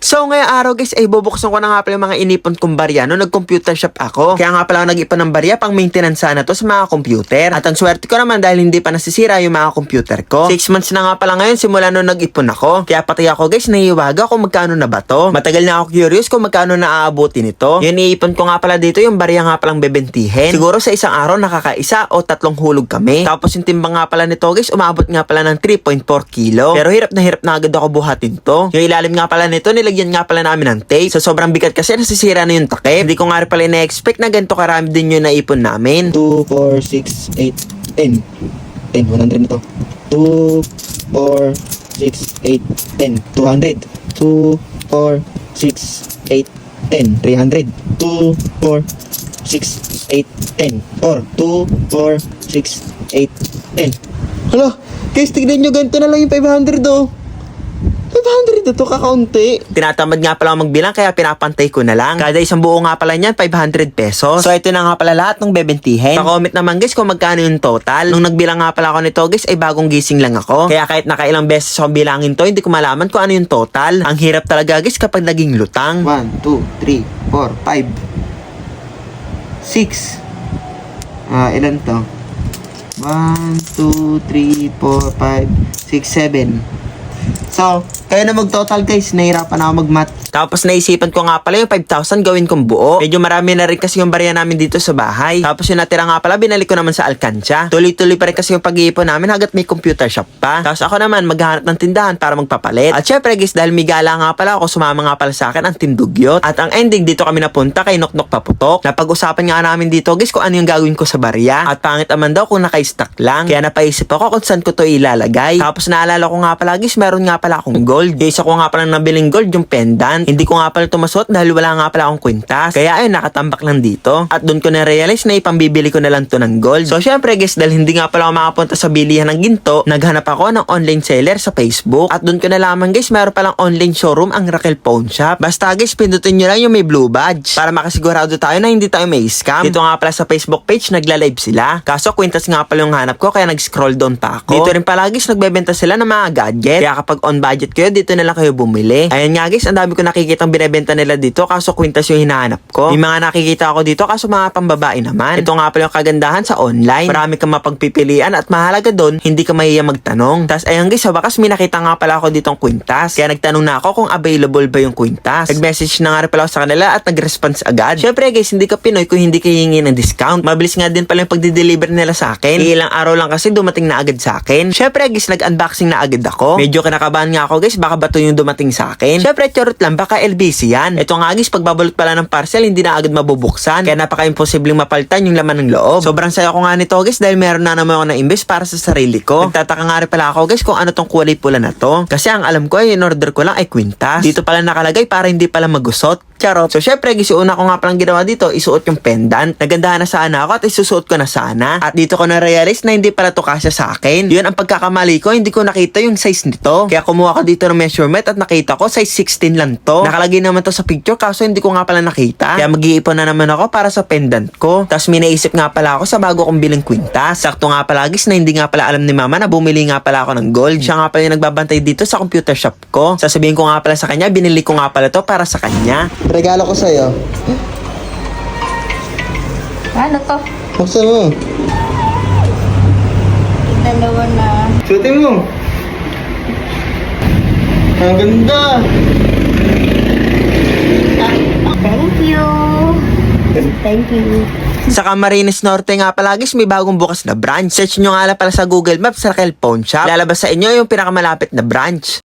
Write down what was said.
So ngayong araw guys ay bubuksan ko na nga pala yung mga inipon kong barya no nag-computer shop ako. Kaya nga pala ako nag-ipon ng barya pang maintenance sana to sa mga computer. At ang swerte ko naman dahil hindi pa nasisira yung mga computer ko. 6 months na nga pala ngayon simula nung nag-ipon ako. Kaya pati ako guys naiiwaga kung magkano na ba to. Matagal na ako curious kung magkano na aabuti nito. Yung iniipon ko nga pala dito yung barya nga palang bebentihin. Siguro sa isang araw nakakaisa o tatlong hulog kami. Tapos yung timbang nga pala nito guys umabot nga pala ng 3.4 kilo. Pero hirap na hirap na agad ako buhatin to. Yung ilalim nga pala nito nilagyan nga pala namin ng tape. Sa sobrang bigat kasi nasisira na yung takip. Hindi ko nga pala ina-expect na ganito karami din yung naipon namin. 2, 4, 6, 8, 10. 10, 100 na to. 2, 4, 6, 8, 10. 200. 2, 4, 6, 8, 10. 300. 2, 4, 6, 8, 10. Or 2, 4, 6, 8, 10. Hala, guys, tignan nyo, ganito na lang yung 500 oh. 500 na to, kakaunti. Tinatamad nga pala magbilang kaya pinapantay ko na lang. Kada isang buo nga pala niyan, 500 pesos. So ito na nga pala lahat ng bebentihin. Pa-comment naman guys kung magkano yung total. Nung nagbilang nga pala ako nito guys ay bagong gising lang ako. Kaya kahit nakailang beses ako bilangin to, hindi ko malaman kung ano yung total. Ang hirap talaga guys kapag naging lutang. 1, 2, 3, 4, 5, 6. Ah, ilan to? 1, 2, 3, 4, 5, 6, 7. So, kayo na mag-total guys. Nahirapan ako mag-math. Tapos naisipan ko nga pala yung 5,000 gawin kong buo. Medyo marami na rin kasi yung barya namin dito sa bahay. Tapos yung natira nga pala, binalik ko naman sa Alcancha. Tuloy-tuloy pa rin kasi yung pag-iipon namin hanggat may computer shop pa. Tapos ako naman, maghahanap ng tindahan para magpapalit. At syempre guys, dahil may gala nga pala ako, sumama nga pala sa akin ang tindugyot. At ang ending, dito kami napunta kay Noknok Paputok. Napag-usapan nga namin dito guys kung ano yung gagawin ko sa barya. At pangit naman daw kung naka-stack lang. Kaya napaisip ako kung saan ko to ilalagay. Tapos naalala ko nga pala guys, meron nga pala akong gold. Yung isa ko nga pala nabiling gold, yung pendant. Hindi ko nga pala tumasot dahil wala nga pala akong kwintas. Kaya ayun, nakatambak lang dito. At doon ko na-realize na ipambibili ko na lang to ng gold. So syempre guys, dahil hindi nga pala ako makapunta sa bilihan ng ginto, naghanap ako ng online seller sa Facebook. At doon ko nalaman guys, meron palang online showroom ang Raquel Pawn Shop. Basta guys, pindutin nyo lang yung may blue badge. Para makasigurado tayo na hindi tayo may scam. Dito nga pala sa Facebook page, nagla-live sila. Kaso kwintas nga pala yung hanap ko, kaya nag-scroll down pa ako. Dito rin pala guys, nagbebenta sila ng mga gadget. Kaya kapag on budget kayo, dito na lang kayo bumili. Ayan nga guys, ang dami ko nakikitang binebenta nila dito, kaso kwintas yung hinahanap ko. May mga nakikita ako dito, kaso mga pambabae naman. Ito nga pala yung kagandahan sa online. Marami kang mapagpipilian at mahalaga doon, hindi ka mahiya magtanong. Tapos ayan guys, sa wakas may nakita nga pala ako ditong kwintas. Kaya nagtanong na ako kung available ba yung kwintas. Nag-message na nga pala ako sa kanila at nag-response agad. Syempre guys, hindi ka Pinoy kung hindi ka hihingi ng discount. Mabilis nga din pala yung pagdi-deliver nila sa akin. Ilang araw lang kasi dumating na agad sa akin. Syempre guys, nag-unboxing na agad ako. Medyo kinakabahan nga ako guys, baka ba to yung dumating sa akin. Syempre, charot lang, baka LBC yan. Ito nga guys, pagbabalot pala ng parcel, hindi na agad mabubuksan. Kaya napaka-imposibleng mapalitan yung laman ng loob. Sobrang saya ko nga nito guys dahil meron na naman ako na imbes para sa sarili ko. Nagtataka nga rin pala ako guys kung ano tong kulay pula na to. Kasi ang alam ko ay in order ko lang ay kwintas. Dito pala nakalagay para hindi pala magusot. Charot. So, syempre, guys, yung una ko nga palang ginawa dito, isuot yung pendant. Nagandahan na sana ako at isusuot ko na sana. At dito ko na-realize na hindi pala to kasya sa akin. Yun ang pagkakamali ko, hindi ko nakita yung size nito. Kaya kumuha ko dito ng measurement at nakita ko size 16 lang to. Nakalagay naman to sa picture kaso hindi ko nga pala nakita. Kaya mag-iipon na naman ako para sa pendant ko. Tapos may naisip nga pala ako sa bago kong biling kwintas. Sakto nga pala guys na hindi nga pala alam ni mama na bumili nga pala ako ng gold. Siya nga pala yung nagbabantay dito sa computer shop ko. Sasabihin ko nga pala sa kanya, binili ko nga pala to para sa kanya. Regalo ko sa'yo. Ano to? Buksan mo. Dalawa na. Suotin mo. Ang ganda. Thank you. Thank you. Sa Camarines Norte nga pala guys, may bagong bukas na branch. Search nyo nga pala sa Google Maps, Raquel Pawn Shop. Lalabas sa inyo yung pinakamalapit na branch.